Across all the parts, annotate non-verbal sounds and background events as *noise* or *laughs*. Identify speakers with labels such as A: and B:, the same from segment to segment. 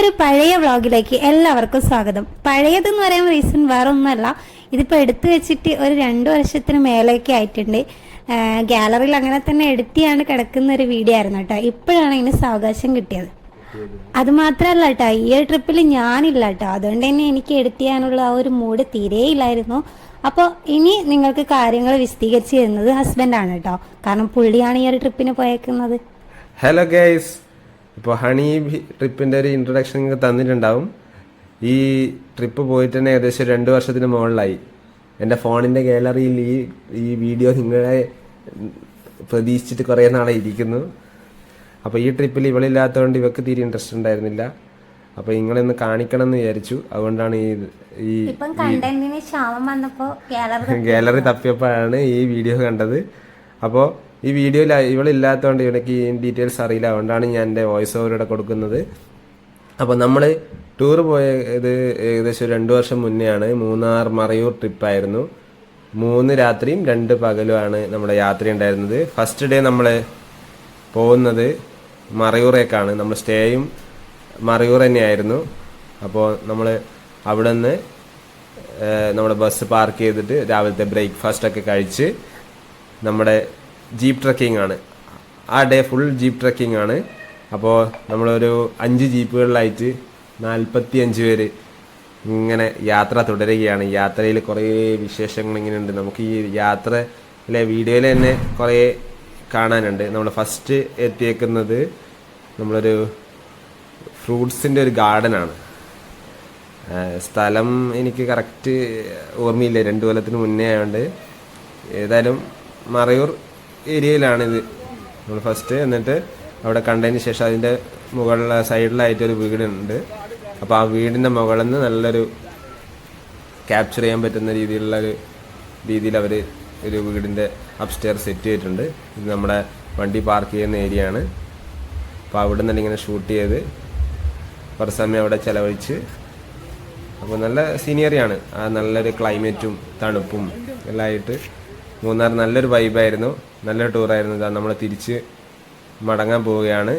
A: പുതിയൊരു പഴയ വ്ളോഗിലേക്ക് എല്ലാവർക്കും സ്വാഗതം. പഴയതെന്ന് പറയാൻ റീസൺ വേറെ ഒന്നുമല്ല ഇതിപ്പോൾ എടുത്തു വെച്ചിട്ട് ഒരു രണ്ട് വർഷത്തിന് മേലെയൊക്കെ ആയിട്ടുണ്ട്. ഗാലറിയിൽ അങ്ങനെ തന്നെ ചെയ്യാണ്ട് കിടക്കുന്ന ഒരു വീഡിയോ ആയിരുന്നു കേട്ടോ. ഇപ്പോഴാണ് ഇതിന് സാവകാശം കിട്ടിയത്. അത് മാത്രമല്ല കേട്ടോ ഈ ഒരു ട്രിപ്പിൽ ഞാനില്ല കേട്ടോ. അതുകൊണ്ട് തന്നെ എനിക്ക് എഡിറ്റ് ചെയ്യാനുള്ള ആ ഒരു മൂഡ് തീരെ ഇല്ലായിരുന്നു. അപ്പോൾ ഇനി നിങ്ങൾക്ക് കാര്യങ്ങൾ വിശദീകരിച്ച് തരുന്നത് ഹസ്ബൻഡാണ് കേട്ടോ. കാരണം പുള്ളിയാണ് ഈ ഒരു ട്രിപ്പിന് പോയേക്കുന്നത്.
B: ഹലോ ഗൈസ് ഇപ്പോൾ ഹണി ട്രിപ്പിന്റെ ഒരു ഇൻട്രൊഡക്ഷൻ നിങ്ങൾക്ക് തന്നിട്ടുണ്ടാവും. ഈ ട്രിപ്പ് പോയിട്ട് തന്നെ ഏകദേശം രണ്ട് വർഷത്തിന് മുകളിലായി. എന്റെ ഫോണിന്റെ ഗാലറിയിൽ ഈ ഈ വീഡിയോ നിങ്ങളെ പ്രതീക്ഷിച്ചിട്ട് കുറേ നാളെ ഇരിക്കുന്നു. അപ്പോൾ ഈ ട്രിപ്പിൽ ഇവളില്ലാത്തതുകൊണ്ട് ഇവക്ക് തീരെ ഇൻട്രസ്റ്റ് ഉണ്ടായിരുന്നില്ല. അപ്പൊ നിങ്ങളെന്ന് കാണിക്കണം എന്ന് വിചാരിച്ചു. അതുകൊണ്ടാണ് ഈ ഈ
A: ഗാലറി
B: തപ്പിയപ്പോഴാണ് ഈ വീഡിയോ കണ്ടത്. അപ്പോൾ ഈ വീഡിയോ ഇവളില്ലാത്തതുകൊണ്ട് ഇവനക്ക് ഈ ഡീറ്റെയിൽസ് അറിയില്ല. അതുകൊണ്ടാണ് ഞാൻ എന്റെ വോയിസ് ഓവർ കൊടുക്കുന്നത്. അപ്പോൾ നമ്മൾ ടൂർ പോയത് ഏകദേശം രണ്ട് വർഷം മുന്നെയാണ്. മൂന്നാർ മറയൂർ ട്രിപ്പായിരുന്നു മൂന്ന് രാത്രിയും രണ്ട് പകലുമാണ് നമ്മുടെ യാത്ര ഉണ്ടായിരുന്നത്. ഫസ്റ്റ് ഡേ നമ്മൾ പോകുന്നത് മറയൂറേക്കാണ്. നമ്മൾ സ്റ്റേയും മറയൂർ തന്നെയായിരുന്നു. അപ്പോൾ നമ്മൾ അവിടെ നിന്ന് നമ്മുടെ ബസ് പാർക്ക് ചെയ്തിട്ട് രാവിലത്തെ ബ്രേക്ക്ഫാസ്റ്റ് ഒക്കെ കഴിച്ച് നമ്മുടെ ജീപ്പ് ട്രക്കിംഗ് ആണ് ആ ഡേ ഫുൾ ജീപ്പ് ട്രക്കിംഗ് ആണ് അപ്പോൾ നമ്മളൊരു അഞ്ച് ജീപ്പുകളിലായിട്ട് നാൽപ്പത്തി അഞ്ച് പേര് ഇങ്ങനെ യാത്ര തുടരുകയാണ്. യാത്രയിൽ കുറേ വിശേഷങ്ങൾ ഇങ്ങനെയുണ്ട് നമുക്ക് ഈ യാത്രയിലെ വീഡിയോയിൽ തന്നെ കുറേ കാണാനുണ്ട്. നമ്മൾ ഫസ്റ്റ് എത്തിയേക്കുന്നത് നമ്മളൊരു ഫ്രൂട്ട്സിന്റെ ഒരു ഗാർഡനാണ്. സ്ഥലം എനിക്ക് കറക്റ്റ് ഓർമ്മയില്ല. രണ്ട് കൊല്ലത്തിന് മുന്നേ ആയതുകൊണ്ട് ഏതായാലും മറയൂർ ഏരിയയിലാണിത് നമ്മൾ ഫസ്റ്റ് എന്നിട്ട് അവിടെ കണ്ടതിന് ശേഷം അതിന്റെ മുകളിലെ സൈഡിലായിട്ടൊരു വീടുണ്ട്. അപ്പോൾ ആ വീടിന്റെ മുകളിൽ നിന്ന് നല്ലൊരു ക്യാപ്ചർ ചെയ്യാൻ പറ്റുന്ന രീതിയിലുള്ള ഒരു രീതിയിൽ അവർ ഒരു വീടിന്റെ അപ്സ്റ്റെയർ സെറ്റ് ചെയ്തിട്ടുണ്ട്. ഇത് നമ്മുടെ വണ്ടി പാർക്ക് ചെയ്യുന്ന ഏരിയ ആണ്. അപ്പോൾ അവിടെ നിന്ന് ഇങ്ങനെ ഷൂട്ട് ചെയ്ത് കുറച്ച് സമയം അവിടെ ചിലവഴിച്ച് അപ്പോൾ നല്ല സീനിയറിയാണ് ആ നല്ലൊരു ക്ലൈമറ്റും തണുപ്പും എല്ലാം ആയിട്ട് മൂന്നാർ നല്ലൊരു വൈബായിരുന്നു നല്ലൊരു ടൂറായിരുന്നു ഇതാ നമ്മൾ തിരിച്ച് മടങ്ങാൻ പോവുകയാണ്.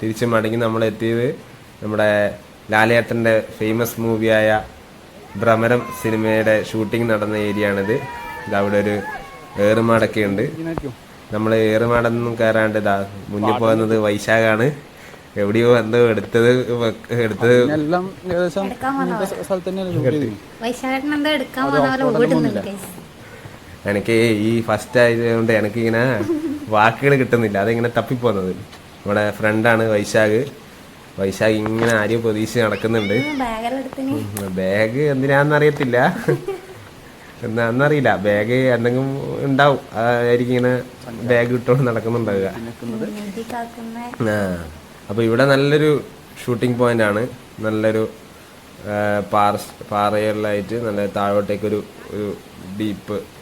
B: തിരിച്ച് മടങ്ങി നമ്മൾ എത്തിയത് നമ്മുടെ ലാലേട്ടന്റെ ഫേമസ് മൂവിയായ ഭ്രമരം സിനിമയുടെ ഷൂട്ടിംഗ് നടന്ന ഏരിയ ആണിത്. ഇതവിടെ ഒരു ഏറുമാടൊക്കെ ഉണ്ട്. നമ്മൾ ഏറുമാടൊന്നും കയറാണ്ട് ഇതാ മുന്നിൽ പോകുന്നത് വൈശാഖാണ്. എവിടെയോ എന്തോ എടുത്തത് എടുത്തത്
C: എല്ലാം ഏകദേശം സ്ഥലത്ത് തന്നെയാണ്
B: എനിക്ക് ഈ ഫസ്റ്റ് ആയതുകൊണ്ട് എനിക്കിങ്ങനെ വാക്കുകൾ കിട്ടുന്നില്ല. അതിങ്ങനെ തപ്പിപ്പോന്നത്. നമ്മുടെ ഫ്രണ്ടാണ് വൈശാഖ്. വൈശാഖ് ഇങ്ങനെ ആരെയും പ്രതീക്ഷിച്ച് നടക്കുന്നുണ്ട്. ബാഗ് എന്തിനാന്നറിയത്തില്ല. എന്നാന്നറിയില്ല ബാഗ് എന്തെങ്കിലും ഉണ്ടാവും. ആയിരിക്കും ഇങ്ങനെ ബാഗ് ഇട്ടോണ്ട് നടക്കുന്നുണ്ടാവുക. ആ അപ്പോൾ ഇവിടെ നല്ലൊരു ഷൂട്ടിംഗ് പോയിന്റ് ആണ്. നല്ലൊരു പാറ പാറകളിലായിട്ട് നല്ല താഴോട്ടേക്കൊരു ഒരു ഡീപ്പ്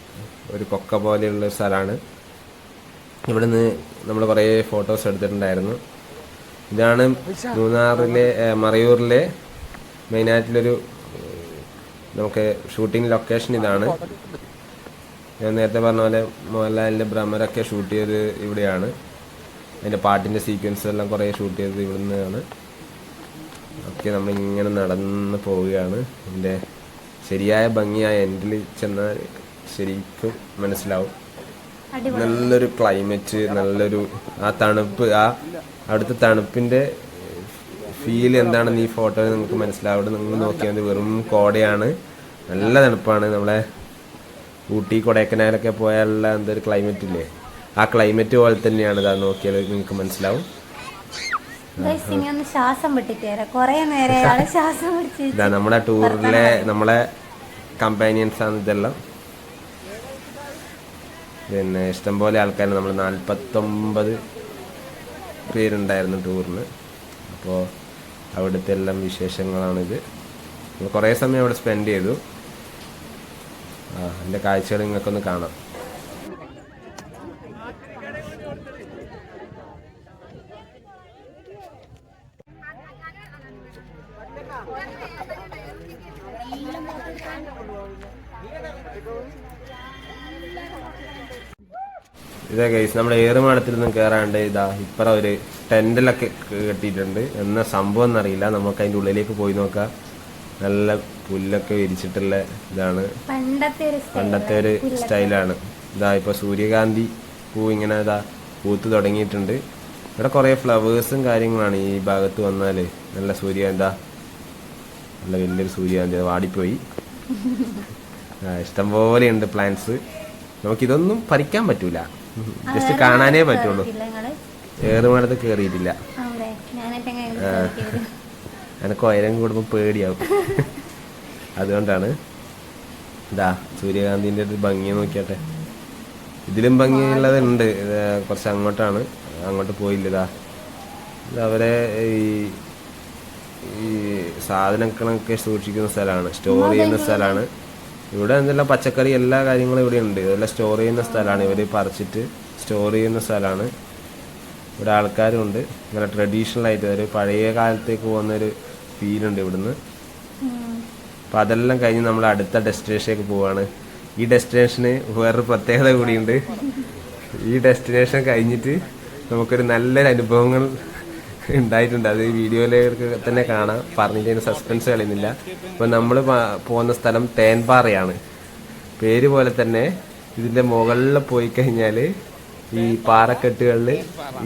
B: ഒരു കൊക്ക പോലെയുള്ള ഒരു സ്ഥലമാണ്. ഇവിടുന്ന് നമ്മൾ കുറേ ഫോട്ടോസ് എടുത്തിട്ടുണ്ടായിരുന്നു. ഇതാണ് മൂന്നാറിലെ മറയൂറിലെ മെയിനായിട്ടുള്ളൊരു നമുക്ക് ഷൂട്ടിംഗ് ലൊക്കേഷൻ ഇതാണ്. ഞാൻ നേരത്തെ പറഞ്ഞ പോലെ മോഹൻലാലിന്റെ ഭ്രമരൊക്കെ ഷൂട്ട് ചെയ്തത് ഇവിടെയാണ്. അതിന്റെ പാട്ടിന്റെ സീക്വൻസ് എല്ലാം കുറേ ഷൂട്ട് ചെയ്തത് ഇവിടുന്നാണ്. ഒക്കെ നമ്മളിങ്ങനെ നടന്ന് പോവുകയാണ്. എന്റെ ശരിയായ ഭംഗിയായ എൻഡിൽ ചെന്നാൽ ശരിക്കും മനസ്സിലാവും. നല്ലൊരു ക്ലൈമറ്റ് നല്ലൊരു ആ തണുപ്പ് ആ അവിടുത്തെ തണുപ്പിന്റെ ഫീൽ എന്താണെന്ന് ഈ ഫോട്ടോയിൽ നിങ്ങൾക്ക് മനസ്സിലാവും. അവിടെ നിങ്ങൾ നോക്കിയാൽ മതി വെറും കോടയാണ്. നല്ല തണുപ്പാണ്. നമ്മളെ ഊട്ടി കൊടൈക്കനാലൊക്കെ പോയാലുള്ള എന്തൊരു ക്ലൈമറ്റ് ഇല്ലേ? ആ ക്ലൈമറ്റ് പോലെ തന്നെയാണ് ഇതാ നോക്കിയാൽ നിങ്ങൾക്ക് മനസ്സിലാവും. *laughs* ഇതാ നമ്മുടെ ടൂറിലെ നമ്മളെ കമ്പാനിയൻസ് ആണ് ഇതെല്ലാം. പിന്നെ ഇഷ്ടംപോലെ ആൾക്കാർ നമ്മൾ നാൽപ്പത്തൊമ്പത് പേരുണ്ടായിരുന്നു ടൂറിന്. അപ്പോൾ അവിടുത്തെ എല്ലാം വിശേഷങ്ങളാണിത്. കുറേ സമയം അവിടെ സ്പെൻഡ് ചെയ്തു. ആ എന്റെ കാഴ്ചകൾ നിങ്ങൾക്കൊന്ന് കാണാം. ഗൈസ് ഏറുമാടത്തിൽ നിന്നും കയറാണ്ട് ഇതാ ഇപ്പറ ഒരു ടെന്റിലൊക്കെ കെട്ടിയിട്ടുണ്ട്. എന്ന സംഭവം എന്നറിയില്ല. നമുക്ക് അതിന്റെ ഉള്ളിലേക്ക് പോയി നോക്കാം. നല്ല പുല്ലൊക്കെ വിരിച്ചിട്ടുള്ള ഇതാണ്.
A: പണ്ടത്തെ ഒരു
B: സ്റ്റൈലാണ്. ഇതാ ഇപ്പൊ സൂര്യകാന്തി പൂ ഇങ്ങനെ ഇതാ പൂത്ത് തുടങ്ങിയിട്ടുണ്ട്. ഇവിടെ കുറെ ഫ്ലവേഴ്സും കാര്യങ്ങളാണ് ഈ ഭാഗത്ത് വന്നാൽ. നല്ല സൂര്യകാന്ത നല്ല വലിയൊരു സൂര്യകാന്തി വാടിപ്പോയി. *laughs* ഇഷ്ടംപോലെ ഉണ്ട് പ്ലാന്റ്സ് നമുക്കിതൊന്നും പറിക്കാൻ പറ്റൂല. ജസ്റ്റ് കാണാനേ പറ്റുള്ളൂ.
A: കേറിയിട്ടില്ല.
B: ഏറുമാടത്ത്
A: എങ്ങനെ
B: എനിക്ക് ഉയരം കൂടുമ്പോൾ പേടിയാവും. അതുകൊണ്ടാണ്. ഇതാ സൂര്യകാന്തിന്റെ ഒരു ഭംഗി നോക്കിയാട്ടെ. ഇതിലും ഭംഗിയുള്ളത് ഉണ്ട് കുറച്ച് അങ്ങോട്ടാണ്. അങ്ങോട്ട് പോയില്ല ഇതാ അവരെ ഈ ഈ സാധനങ്ങളൊക്കെ സൂക്ഷിക്കുന്ന സ്ഥലമാണ്. സ്റ്റോർ ചെയ്യുന്ന സ്ഥലമാണ്. ഇവിടെ എന്തെല്ലാം പച്ചക്കറി എല്ലാ കാര്യങ്ങളും ഇവിടെ ഉണ്ട്. ഇതെല്ലാം സ്റ്റോർ ചെയ്യുന്ന സ്ഥലമാണ്. ഇവർ പറിച്ചിട്ട് സ്റ്റോർ ചെയ്യുന്ന സ്ഥലമാണ്. ഇവിടെ ആൾക്കാരും ഉണ്ട് ഇങ്ങനെ ട്രഡീഷണൽ ആയിട്ട് ഒരു പഴയ കാലത്തേക്ക് പോകുന്ന ഒരു ഫീലുണ്ട് ഇവിടുന്ന്. അപ്പം അതെല്ലാം കഴിഞ്ഞ് നമ്മൾ അടുത്ത ഡെസ്റ്റിനേഷനിലേക്ക് പോവാണ്. ഈ ഡെസ്റ്റിനേഷന് വേറൊരു പ്രത്യേകത കൂടിയുണ്ട്. ഈ ഡെസ്റ്റിനേഷൻ കഴിഞ്ഞിട്ട് നമുക്കൊരു നല്ലൊരു അനുഭവങ്ങൾ ഉണ്ടായിട്ടുണ്ട്. അത് വീഡിയോയിലേക്ക് തന്നെ കാണാം. പറഞ്ഞിട്ട് സസ്പെൻസ് കളയുന്നില്ല. അപ്പോൾ നമ്മൾ പോകുന്ന സ്ഥലം തേൻപാറയാണ്. പേര് പോലെ തന്നെ ഇതിന്റെ മുകളിൽ പോയി കഴിഞ്ഞാൽ ഈ പാറക്കെട്ടുകളിൽ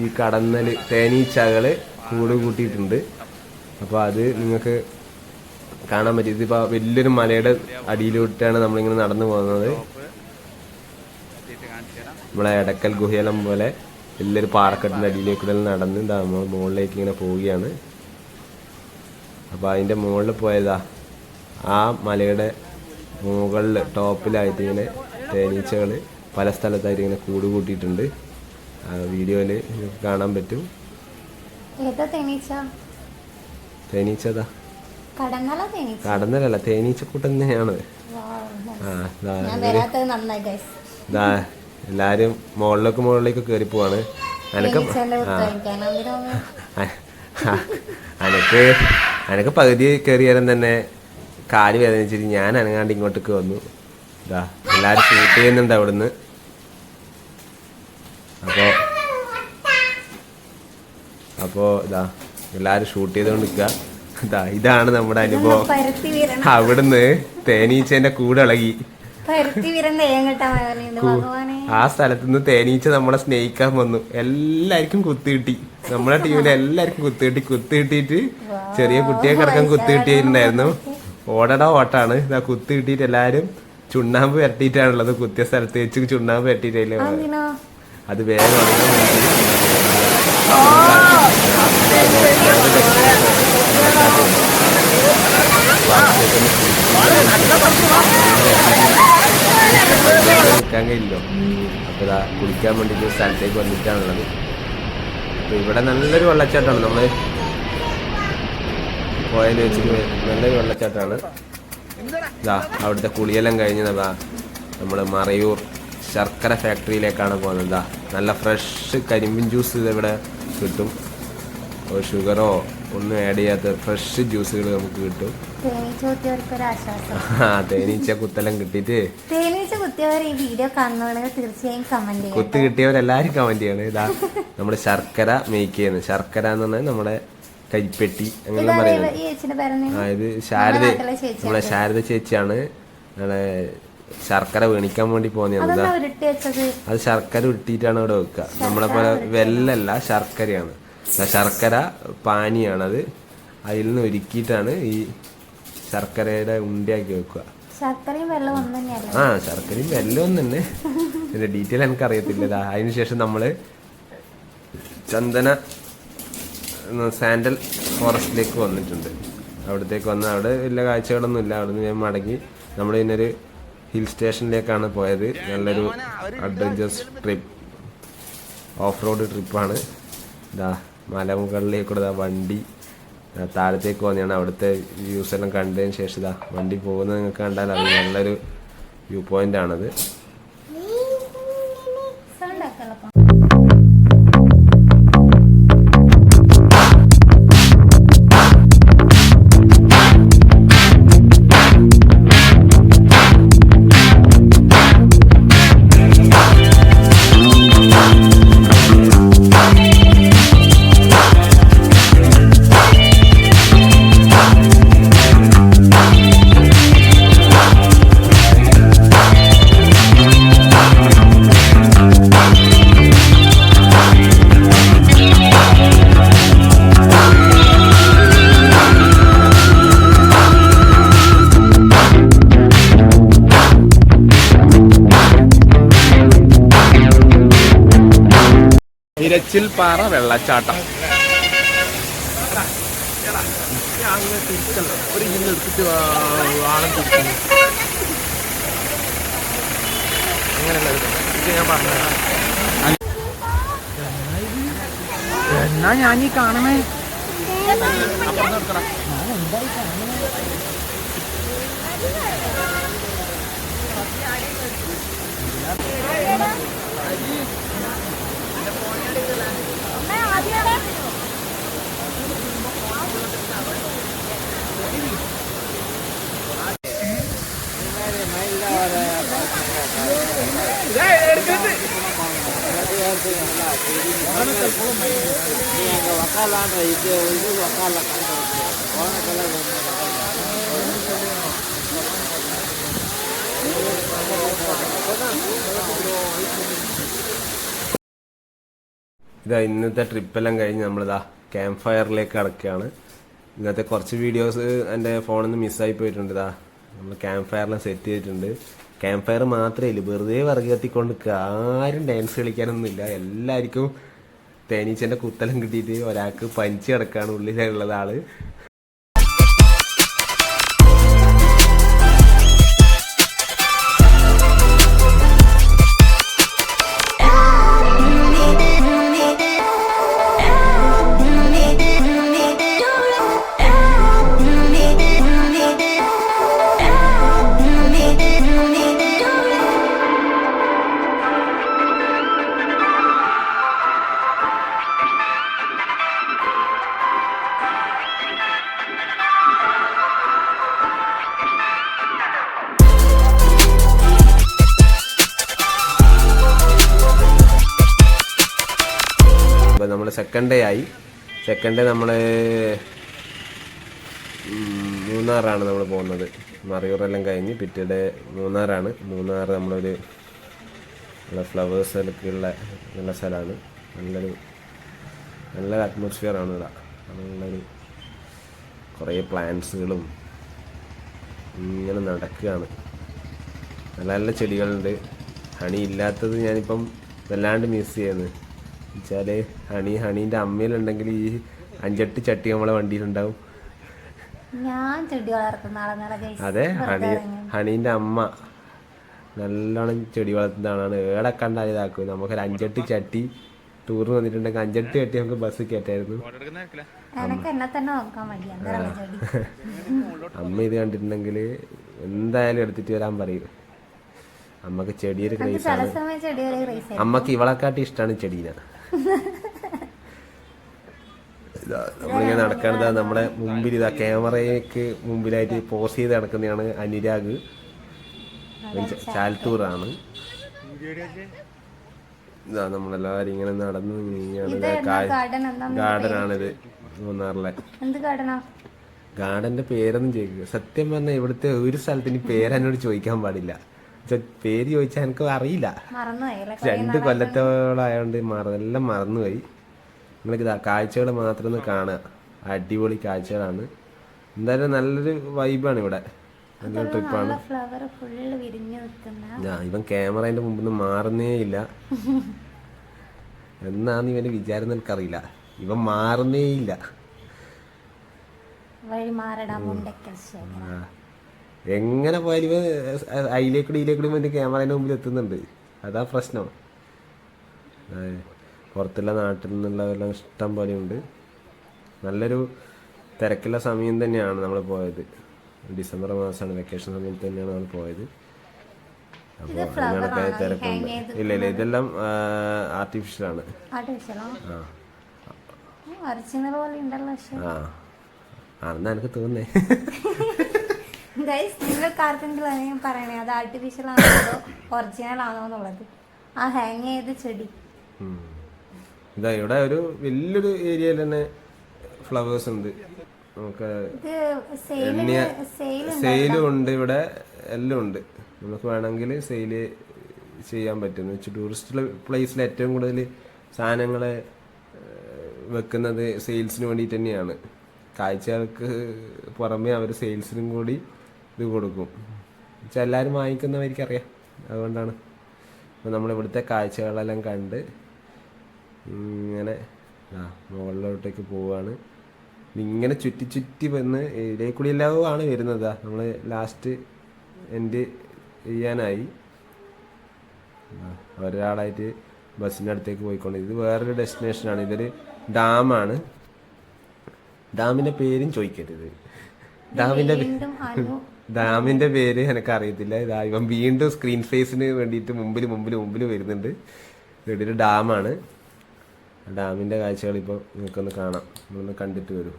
B: ഈ കടന്നൽ തേനീച്ചകൾ കൂട് കൂട്ടിയിട്ടുണ്ട്. അപ്പോൾ അത് നിങ്ങൾക്ക് കാണാൻ പറ്റും. ഇതിപ്പോൾ വലിയൊരു മലയുടെ അടിയിലോട്ടാണ് നമ്മളിങ്ങനെ നടന്നു പോകുന്നത്. നമ്മളെ എടക്കൽ ഗുഹേലം പോലെ വലിയൊരു പാറക്കെട്ടിന്റെ അടിയിലേക്ക് നടന്ന് ഇതാ നമ്മൾ മുകളിലേക്ക് ഇങ്ങനെ പോവുകയാണ്. അപ്പോൾ അതിന്റെ മുകളിൽ പോയതാ. ആ മലയുടെ മുകളിൽ ടോപ്പിലായിട്ട് ഇങ്ങനെ തേനീച്ചകൾ പല സ്ഥലത്തായിട്ട് ഇങ്ങനെ കൂട് കൂട്ടിയിട്ടുണ്ട്. ആ വീഡിയോയിൽ കാണാൻ പറ്റും. തേനീച്ചതാ
A: കടന്നല തേനീച്ച?
B: കടന്നലല്ല തേനീച്ചക്കൂട്ടം തന്നെയാണ്. ആ എല്ലാരും മുകളിലേക്ക് മുകളിലേക്ക് കയറി പോവാണ്. അനക്ക് അനക്ക് അനക്ക് പകുതി കയറിയാലും തന്നെ കാൽ വേദനിച്ചിട്ട് ഞാൻ അനങ്ങാണ്ട് ഇങ്ങോട്ടേക്ക് വന്നു. ഇതാ എല്ലാരും ഷൂട്ട് ചെയ്യുന്നുണ്ട് അവിടുന്ന്. അപ്പോ അപ്പോ ഇതാ എല്ലാരും ഷൂട്ട് ചെയ്തോണ്ട് നിൽക്കുക ഇതാ ഇതാണ് നമ്മുടെ അനുഭവം. അവിടുന്ന് തേനീച്ചേന്റെ കൂടെ ഇളകി. ആ സ്ഥലത്തുനിന്ന് തേനീച്ച നമ്മളെ സ്നേഹിക്കാൻ വന്നു. എല്ലാവർക്കും കുത്തി കിട്ടി. നമ്മളെ ടീമിലെ എല്ലാവർക്കും കുത്തി കിട്ടി. കുത്തി കിട്ടിയിട്ട് ചെറിയ കുട്ടിയെ കിടക്കാൻ കുത്തി കിട്ടിയിട്ടുണ്ടായിരുന്നു. ഓടട ഓട്ടാണ്. ഇതാ കുത്തി കിട്ടിയിട്ട് എല്ലാരും ചുണ്ണാമ്പ് വരട്ടിയിട്ടാണുള്ളത് കുത്തിയ സ്ഥലത്ത് വെച്ച് ചുണ്ണാമ്പ്
A: വരട്ടിട്ടില്ലേ
B: അത് വേഗം Thank വേണ്ടി. നിൽക്കാൻ കഴിയില്ലോ. അപ്പോൾ ഇതാ കുളിക്കാൻ വേണ്ടിയിട്ട് സ്ഥലത്തേക്ക് വന്നിട്ടാണുള്ളത്. അപ്പോൾ ഇവിടെ നല്ലൊരു വെള്ളച്ചാട്ടമാണ്. നമ്മൾ പോയത് വെച്ചിട്ട് നല്ലൊരു വെള്ളച്ചാട്ടമാണ്. ഇതാ അവിടുത്തെ കുളിയെല്ലാം കഴിഞ്ഞ് നമ്മ നമ്മൾ മറയൂർ ശർക്കര ഫാക്ടറിയിലേക്കാണ് പോകുന്നത്. ഇതാ നല്ല ഫ്രഷ് കരിമ്പിൻ ജ്യൂസ് ഇതിവിടെ കിട്ടും. ഷുഗറോ ഒന്നും ആഡ് ചെയ്യാത്ത ഫ്രഷ് ജ്യൂസുകൾ നമുക്ക് കിട്ടും.
A: തേനീച്ച കുത്തലം
B: കിട്ടിട്ട് തേനീച്ച
A: കുത്തിയവർ ഈ വീഡിയോ കാണുന്നവണെങ്കിൽ തീർച്ചയായും കമന്റ് ചെയ്യാം
B: കുത്ത് കിട്ടിയവരെല്ലാരും കമന്റ് ചെയ്യണം. ഇതാ നമ്മുടെ ശർക്കര മേക്ക് ചെയ്യുന്നത്. ശർക്കര എന്ന് പറഞ്ഞാൽ നമ്മുടെ കരിപ്പെട്ടി അങ്ങനെ പറയുന്നത്. ഇത് ശാരദ നമ്മളെ ശാരദ ചേച്ചിയാണ്. നമ്മളെ ശർക്കര വീണിക്കാൻ വേണ്ടി
A: വെച്ചത്.
B: അത് ശർക്കര ഉരുട്ടിയിട്ടാണ് ഇവിടെ വെക്കുക. നമ്മളെ പോലെ വെല്ലല്ല ശർക്കരയാണ്. ശർക്കര പാനിയാണത്. അതിൽ നിന്ന് ഒരുക്കിയിട്ടാണ് ഈ ശർക്കരയുടെ ഉണ്ടയാക്കി വെക്കുക.
A: ശർക്കരയും
B: ആ ശർക്കരയും വെല്ലവും തന്നെ. ഇതിന്റെ ഡീറ്റെയിൽ എനിക്ക് അറിയത്തില്ല അതിനുശേഷം നമ്മൾ ചന്ദന സാൻഡൽ ഫോറസ്റ്റിലേക്ക് വന്നിട്ടുണ്ട്. അവിടത്തേക്ക് വന്ന് അവിടെ വലിയ കാഴ്ചകളൊന്നും ഇല്ല. അവിടെ നിന്ന് ഞാൻ മടങ്ങി നമ്മൾ ഇതിനൊരു ഹിൽ സ്റ്റേഷനിലേക്കാണ് പോയത്. നല്ലൊരു അഡ്വഞ്ചേഴ്സ് ട്രിപ്പ് ഓഫ് റോഡ് ട്രിപ്പാണ്. ഇതാ മലമുകളിലേക്കുള്ള വണ്ടി താഴത്തേക്ക് പോകുന്നതാണ് അവിടുത്തെ വ്യൂസ് എല്ലാം കണ്ടതിന് ശേഷം ഇതാ വണ്ടി പോകുന്നത് നിങ്ങൾക്ക് കണ്ടാൽ അത് നല്ലൊരു വ്യൂ പോയിന്റ് ആണത്.
C: ഇരച്ചിൽ പാറ വെള്ളച്ചാട്ടം. ഒരു ആളം തിരിക്കുന്നു ഇത് ഞാൻ എന്നാ ഞാൻ ഈ കാണണേ வக்காலான்ற இது இது வக்கால கண்டுருக்கு குழந்தைக்கெல்லாம் வேணும்
B: ഇതാ ഇന്നത്തെ ട്രിപ്പെല്ലാം കഴിഞ്ഞ് നമ്മളിതാ ക്യാമ്പ് ഫയറിലേക്ക് കിടക്കുകയാണ്. ഇന്നത്തെ കുറച്ച് വീഡിയോസ് എന്റെ ഫോണിൽ നിന്ന് മിസ്സായി പോയിട്ടുണ്ട്. ഇതാ നമ്മൾ ക്യാമ്പ് ഫയറിൽ സെറ്റ് ചെയ്തിട്ടുണ്ട്. ക്യാമ്പ് ഫയർ മാത്രമേ ഇല്ല വെറുതെ വിറക് കത്തിക്കൊണ്ട് നിൽക്കുക. ആരും ഡാൻസ് കളിക്കാനൊന്നുമില്ല എല്ലാവർക്കും തേനീച്ചന്റെ കുത്തലം കിട്ടിയിട്ട് ഒരാൾക്ക് പനിച്ച് കിടക്കാണ് ഉള്ളിലുള്ളത് ആൾ. അപ്പോൾ നമ്മൾ സെക്കൻഡ് ഡേ ആയി. സെക്കൻഡ് ഡേ നമ്മൾ മൂന്നാറാണ് നമ്മൾ പോകുന്നത് മറയൂറെല്ലാം കഴിഞ്ഞ് പിറ്റേ ഡേ മൂന്നാറാണ്. മൂന്നാർ നമ്മളൊരു നല്ല ഫ്ലവേഴ്സൊക്കെ ഉള്ള നല്ല സ്ഥലമാണ്. നല്ലൊരു നല്ലൊരു അറ്റ്മോസ്ഫിയർ ആണ് ഇവിടെ. നല്ലൊരു കുറേ പ്ലാന്റ്സുകളും ഇങ്ങനെ നടക്കുകയാണ്. നല്ല നല്ല ചെടികളുണ്ട്. ഹണി ഇല്ലാത്തത് ഞാനിപ്പം വല്ലാണ്ട് മിസ് ചെയ്യുന്നു. വെച്ചാൽ ഹണി ഹണീന്റെ അമ്മയിലുണ്ടെങ്കിൽ ഈ അഞ്ചെട്ട് ചട്ടി നമ്മളെ വണ്ടിയിലുണ്ടാവും.
A: ഞാൻ ചെടി വളർത്തുന്ന.
B: അതെ ഹണി ഹണീന്റെ അമ്മ നല്ലോണം ചെടി വളർത്തുന്നതാണ് ഏടെ കണ്ടാൽ ഇതാക്കും. നമുക്കൊരു അഞ്ചെട്ട് ചട്ടി ടൂർ വന്നിട്ടുണ്ടെങ്കിൽ അഞ്ചെട്ട് ചട്ടി നമുക്ക് ബസ് കയറ്റായിരുന്നു അമ്മ ഇത് കണ്ടിട്ടുണ്ടെങ്കിൽ എന്തായാലും എടുത്തിട്ട് വരാൻ പറയും. അമ്മയ്ക്ക് ചെടിയൊരു അമ്മയ്ക്ക് ഇവളെക്കാട്ടി ഇഷ്ടമാണ് ചെടീനെ. ഇതാ നമ്മളിങ്ങനെ നടക്കണത് നമ്മുടെ മുമ്പിൽ ഇതാ ക്യാമറയ്ക്ക് മുമ്പിലായിട്ട് പോസ് ചെയ്ത് നടക്കുന്നതാണ് അനുരാഗ്. ചാൽത്തൂറാണ്. ഇതാ നമ്മളെല്ലാവരും ഇങ്ങനെ നടന്നു ഗാർഡനാണിത്. മൂന്നാറിലെ. ഗാർഡന്റെ പേരൊന്നും ചോദിക്കുക സത്യം പറഞ്ഞാൽ ഇവിടുത്തെ ഒരു സ്ഥലത്തിന് പേരെന്നോട് ചോദിക്കാൻ പാടില്ല. പേര് ചോദിച്ചാൽ എനിക്ക് അറിയില്ല? രണ്ട് കൊല്ലത്തോളായോണ്ട് മറ എല്ലാം മറന്നുപോയി. നിങ്ങൾക്ക് കാഴ്ചകൾ മാത്രം ഒന്ന് കാണുക. അടിപൊളി കാഴ്ചകളാണ്. എന്തായാലും നല്ലൊരു വൈബാണ് ഇവിടെ. നല്ലൊരു ട്രിപ്പാണ് ഞാൻ ഇവൻ ക്യാമറേന്റെ മുമ്പിൽ നിന്ന് മാറുന്നേ ഇല്ല. *laughs* എന്നാന്ന് ഇവന് വിചാരം എനിക്കറിയില്ല. ഇവൻ മാറുന്നേ ഇല്ല.
A: വഴി മാറടാ മുണ്ടക്കൽ ശേഖരം
B: ആ. എങ്ങനെ പോയാലും അതിലേക്കൂടി ഇതിലേക്കൂടി എന്റെ ക്യാമറേന്റെ മുമ്പിൽ എത്തുന്നുണ്ട്. അതാ പ്രശ്നം. പുറത്തുള്ള നാട്ടിൽ നിന്നുള്ളവരെല്ലാം ഇഷ്ടം പോലെ ഉണ്ട്. നല്ലൊരു തിരക്കുള്ള സമയം തന്നെയാണ് നമ്മൾ പോയത്. ഡിസംബർ മാസമാണ് വെക്കേഷൻ സമയത്ത് തന്നെയാണ് നമ്മൾ പോയത്. അപ്പോൾ അങ്ങനത്തെ തിരക്കുണ്ട്. ഇല്ല ഇല്ല ഇതെല്ലാം ആർട്ടിഫിഷ്യലാണ്
A: ആണ്.
B: ആ. ആണെന്നാ എനിക്ക് തോന്നുന്നേ? *laughs*
A: ഗൈസ് നിങ്ങൾക്ക് ആർക്കെങ്കിലും അങ്ങനെ പറയണേ? അത് ആർട്ടിഫിഷ്യൽ ആണോ അതോ ഒറിജിനൽ ആണോ എന്നുള്ളത്? ആ ഹാങ് ചെയ്ത ചെടി.
B: ഇതാ ഇവിടെ ഒരു വലിയൊരു ഏരിയയിൽ തന്നെ ഫ്ലവേഴ്സ് ഉണ്ട്. നമുക്ക് സെയിലും ഉണ്ട്? ഇവിടെ. എല്ലാം ഉണ്ട്. നമുക്ക് വേണമെങ്കിൽ സെയിൽ ചെയ്യാൻ പറ്റും. എന്ന് വെച്ചാൽ ടൂറിസ്റ്റ് പ്ലേസിൽ ഏറ്റവും കൂടുതൽ സാധനങ്ങളെ വെക്കുന്നത് സെയിൽസിന് വേണ്ടിയിട്ട് തന്നെയാണ്. കാഴ്ചകൾക്ക് പുറമെ അവർ സെയിൽസിനും കൂടി ഇത് കൊടുക്കും. വെച്ചാൽ എല്ലാവരും വാങ്ങിക്കുന്നവർക്ക് അറിയാം അതുകൊണ്ടാണ്. അപ്പോൾ നമ്മൾ ഇവിടുത്തെ കാഴ്ചകളെല്ലാം കണ്ട് ഇങ്ങനെ ആ മുകളിലോട്ടേക്ക് പോവുകയാണ് ഇങ്ങനെ ചുറ്റി ചുറ്റി വന്ന് ഇതേ കൂടി ആണ് വരുന്നത് നമ്മൾ ലാസ്റ്റ് എൻഡ് ചെയ്യാനായി ഒരാളായിട്ട് ബസ്സിന്റെ അടുത്തേക്ക് പോയിക്കൊണ്ട്. ഇത് വേറൊരു ഡെസ്റ്റിനേഷനാണ് ഇതൊരു ഡാമാണ് ഡാമിന്റെ പേരും ചോദിക്കരുത്.
A: വീണ്ടും
B: ഡാമിന്റെ *laughs* പേര് എനിക്ക് അറിയത്തില്ല ഇതാ ഇവൻ വീണ്ടും സ്ക്രീൻ ഫേസിന് വേണ്ടിയിട്ട് മുമ്പിൽ മുമ്പിൽ മുമ്പിൽ വരുന്നുണ്ട്. ഇവിടെ ഒരു ഡാമാണ്. ഡാമിന്റെ കാഴ്ചകൾ ഇപ്പോൾ നിങ്ങൾക്കൊന്ന് കാണാം. ഒന്ന് കണ്ടിട്ട് വരൂ.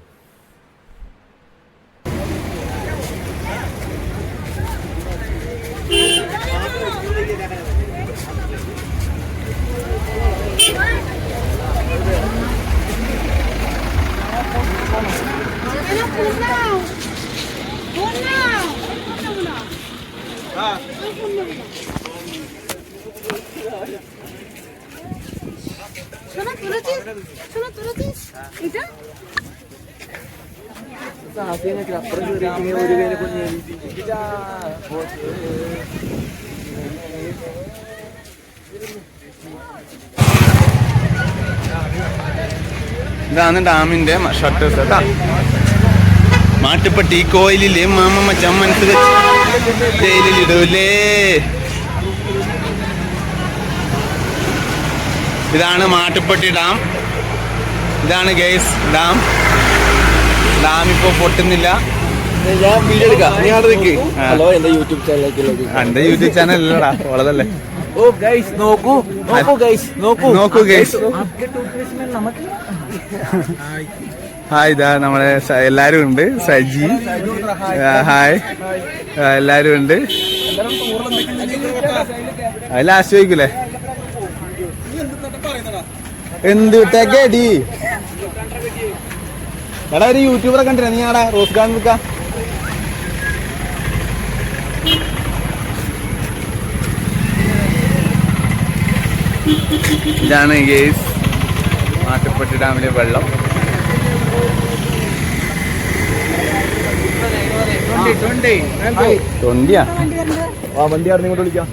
D: শোনা তুলেছিস শোনা তুলেছিস এটা
C: അപ്പുറം കയറി ഒരു പേരെ കുഞ്ഞ് ഇതാണ് ഡാമിന്റെ ഷട്ടേഴ്സ് കേട്ടാ മാട്ടുപ്പെട്ടി കോയിലിൽ മാമമ്മ ചമ്മൻസ് ജയിലിലിടൂലേ. ഇതാണ് മാട്ടുപ്പെട്ടി ഡാം. ഇതാണ് ഗേസ് ഡാം. ഡാം ഇപ്പൊ പൊട്ടുന്നില്ല.
E: ഹലോ എന്റെ യൂട്യൂബ് ചാനലിലേക്ക്.
C: എന്റെ യൂട്യൂബ് ചാനൽ അല്ലടാ
E: ഓ ഗൈസ് നോക്കൂ. നോക്കൂ ഗൈസ് നോക്കൂ.
C: നോക്കൂ ഗൈസ്. ഹായ് ഇതാ നമ്മളെ എല്ലാവരും ഉണ്ട്. സജി. ഹായ് എല്ലാവരും ഉണ്ട്. അത് ലാസ്റ്റ് എന്ത് വിട്ടേക്കേടി എടാ ഒരു യൂട്യൂബറെ കണ്ടില്ല? നീ ആടാ റോസ് ഗാർഡൻ നിൽക്കാം. ഇതാണ് ഗേസ് മാട്ടുപ്പെട്ടി ഡാമിലെ വെള്ളം. തൊണ്ടിയാ
E: ആ വണ്ടി അവിടെ ഇങ്ങോട്ട് വിളിക്കാം.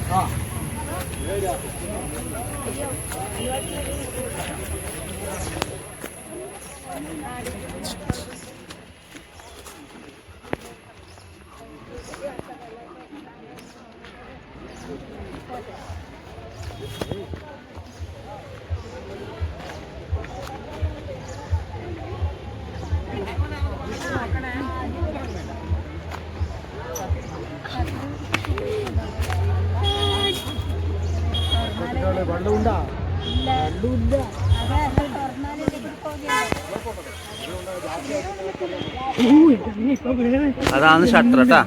C: അതാണ് ഷട്ടർ കേട്ടാ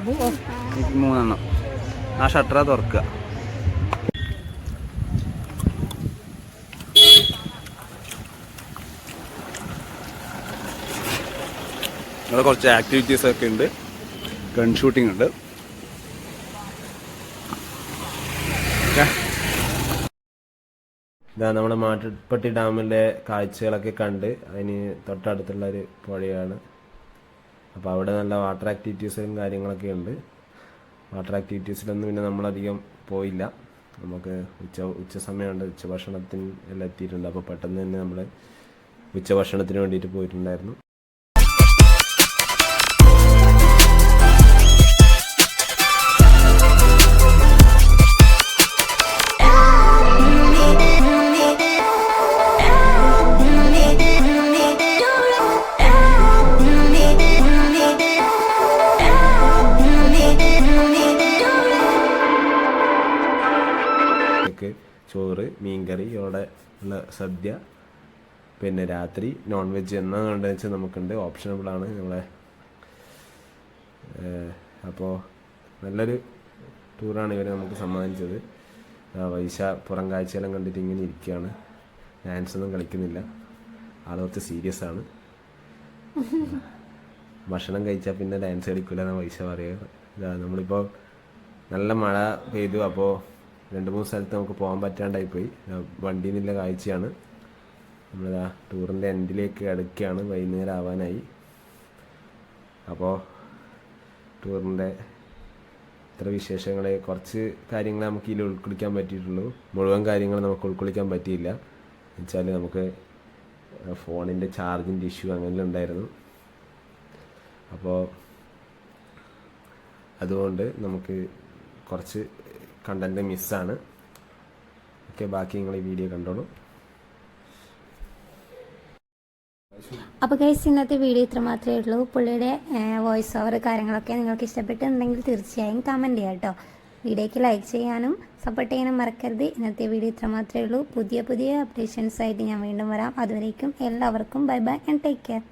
C: മൂന്നെണ്ണം. ആ ഷട്ടറാ തുറക്കുക. ഇവിടെ കുറച്ച് ആക്ടിവിറ്റീസ് ഒക്കെ ഉണ്ട്. ഗൺ ഷൂട്ടിംഗ് ഉണ്ട്.
B: ഇതാ നമ്മുടെ മാട്ടുപ്പെട്ടി ഡാമിലെ കാഴ്ചകളൊക്കെ കണ്ട് അതിന് തൊട്ടടുത്തുള്ള ഒരു പുഴയാണ്. അപ്പോൾ അവിടെ നല്ല വാട്ടർ ആക്ടിവിറ്റീസും കാര്യങ്ങളൊക്കെ ഉണ്ട്. വാട്ടർ ആക്ടിവിറ്റീസിലൊന്നും പിന്നെ നമ്മളധികം പോയില്ല. നമുക്ക് ഉച്ച ഉച്ച സമയമുണ്ട്. ഉച്ചഭക്ഷണത്തിന് എല്ലാം എത്തിയിട്ടുണ്ട്. അപ്പോൾ പെട്ടെന്ന് തന്നെ നമ്മൾ ഉച്ചഭക്ഷണത്തിന് വേണ്ടിയിട്ട് പോയിട്ടുണ്ടായിരുന്നു. സദ്യ പിന്നെ രാത്രി നോൺ വെജ് എന്നാ വേണ്ടതെന്ന് വെച്ചാൽ നമുക്കുണ്ട്. ഓപ്ഷനബിളാണ് നമ്മളെ അപ്പോൾ നല്ലൊരു ടൂറാണ് ഇവരെ നമുക്ക് സമ്മാനിച്ചത്. വൈശ പുറം കാഴ്ചയെല്ലാം കണ്ടിട്ട് ഇങ്ങനെ ഇരിക്കുകയാണ്. ഡാൻസ് ഒന്നും കളിക്കുന്നില്ല. ആൾ കുറച്ച് സീരിയസ് ആണ്. ഭക്ഷണം കഴിച്ചാൽ പിന്നെ ഡാൻസ് കളിക്കില്ല എന്നാണ് വൈശ പറയുക. നമ്മളിപ്പോൾ നല്ല മഴ പെയ്തു. അപ്പോൾ രണ്ട് മൂന്ന് സ്ഥലത്ത് നമുക്ക് പോകാൻ പറ്റാണ്ടായി പോയി വണ്ടിയിൽ കാഴ്ചയാണ്. നമ്മളിതാ ടൂറിന്റെ എൻഡിലേക്ക് അടുക്കുകയാണ് വൈകുന്നേരം ആവാനായി. അപ്പോൾ ടൂറിന്റെ ഇത്ര വിശേഷങ്ങളെ കുറച്ച് കാര്യങ്ങൾ നമുക്ക് ഇതിൽ ഉൾക്കൊള്ളിക്കാൻ പറ്റിയിട്ടുള്ളൂ. മുഴുവൻ കാര്യങ്ങൾ നമുക്ക് ഉൾക്കൊള്ളിക്കാൻ പറ്റിയില്ല. എന്നുവെച്ചാൽ നമുക്ക് ഫോണിന്റെ ചാർജിന്റെ ഇഷ്യൂ അങ്ങനെ ഉണ്ടായിരുന്നു. അപ്പോൾ അതുകൊണ്ട് നമുക്ക് കുറച്ച് കണ്ടന്റ് മിസ്സാണ്. ഓക്കെ ബാക്കി നിങ്ങൾ ഈ വീഡിയോ കണ്ടോളൂ.
A: അപ്പോൾ ഗൈസ് ഇന്നത്തെ വീഡിയോ ഇത്ര മാത്രമേ ഉള്ളൂ. പുള്ളിയുടെ വോയിസ് ഓവർ കാര്യങ്ങളൊക്കെ നിങ്ങൾക്ക് ഇഷ്ടപ്പെട്ടുണ്ടെങ്കിൽ തീർച്ചയായും കമന്റ് ചെയ്യാം കേട്ടോ വീഡിയോയ്ക്ക് ലൈക്ക് ചെയ്യാനും സപ്പോർട്ട് ചെയ്യാനും മറക്കരുത്. ഇന്നത്തെ വീഡിയോ ഇത്ര മാത്രമേ ഉള്ളൂ. പുതിയ പുതിയ അപ്ഡേഷൻസ് ആയിട്ട് ഞാൻ വീണ്ടും വരാം. അതുവരേക്കും എല്ലാവർക്കും bye bye and take care